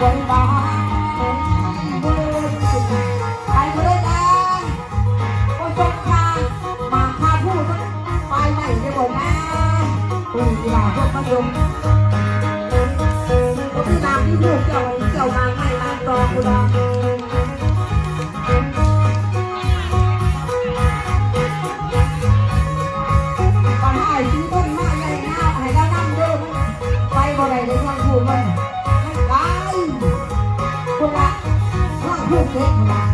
คนบ้าบุรีรัมย์ไปบุรีรัมย์คนสงขลามาข้าพูดไปไหนจะบอกนะคุณที่มาพบมาดมที่นำที่ถูกเกี่ยวเกี่มาไม่มาตองกูดองก่อนชิ้นต้นมากเลยนะายแล้วนั่เดิมไปบ่ได้เลยทั้งคู่มัน Bye.